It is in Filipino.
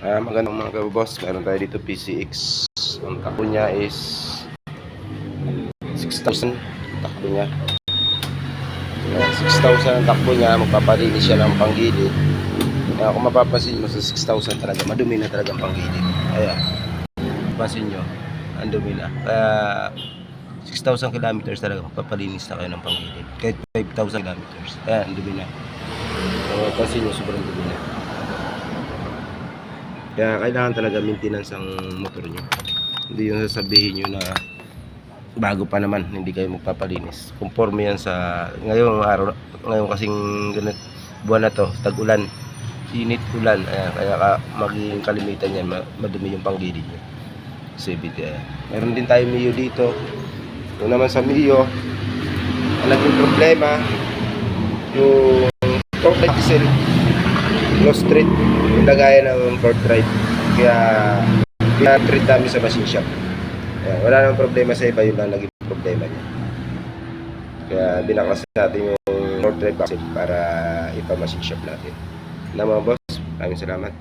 Ah, magandang mga kaboss. Meron tayo dito PCX. Ang takbo niya is 6,000 takbo niya. Ayan, 6,000 ang takbo niya. Magpapalinis siya ng panggilid. Kaya kung mapapansin mo sa 6,000 talaga, madumi na talaga ang panggilid. Ayan. Pansin nyo, ang dumi na. Kaya 6,000 kilometers talaga magpapalinis na kayo ng panggilid. Kahit 5,000 kilometers. Ayan, ang dumi na. So, pansin nyo, sobrang dumi na. Kaya kailangan talaga maintenance ang motor nyo. Hindi yung sasabihin nyo na bago pa naman, hindi kayo magpapalinis. Conforme yan sa ngayong araw, ngayon kasing ganit, buwan na to, tag-ulan, init ulan, ayan, kaya ka, maging kalimitan yan, ma- madumi yung panggilid nyo. CBT. Meron din tayo Mio dito. Yung naman sa Mio, ang naging problema, yung torque diesel, low street, yung lagayan ng drive. Kaya, pinatreat namin sa machine shop. Ayan, wala namang problema sa iba, yun lang naging problema niya. Kaya binaklas natin yung drive axle para ipa-machine shop natin. Na mga boss, maraming salamat.